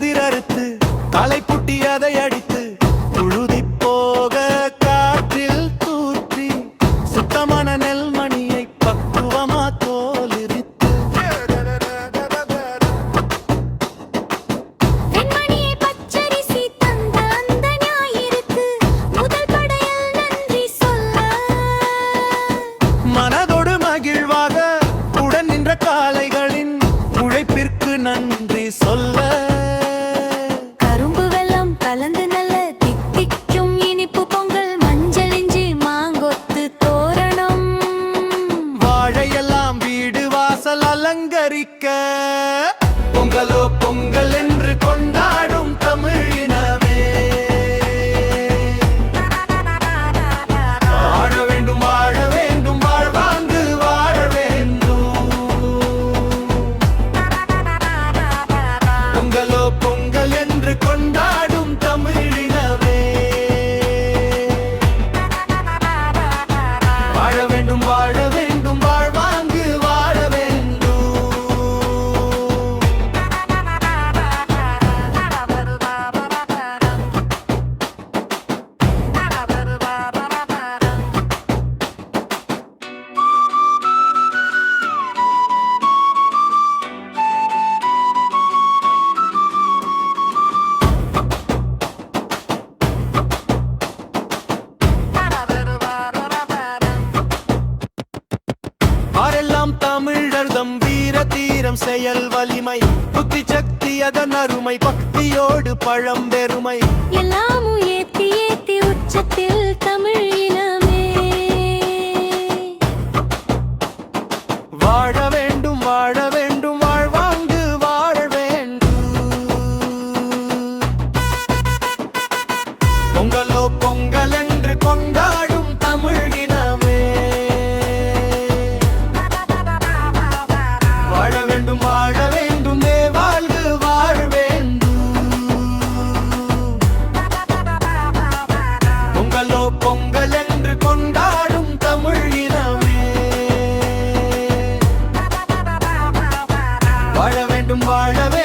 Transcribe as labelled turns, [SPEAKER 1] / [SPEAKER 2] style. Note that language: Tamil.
[SPEAKER 1] புது கதிர் அறுத்து தலை அதை அடித்து வாழ தமிழர் தம் வீர தீரம் செயல் வலிமை. புத்தி சக்தி அதன் அருமை. பக்தியோடு பழம் பெருமை.
[SPEAKER 2] எல்லாமும் ஏத்தி ஏத்தி உச்சத்தில் தமிழ் இனமே.
[SPEAKER 1] வாழ வேண்டும் வாழ வேண்டும் வாழ்வாங்கு வாழ வேண்டும். பொங்கல் மட்டும் வாழவே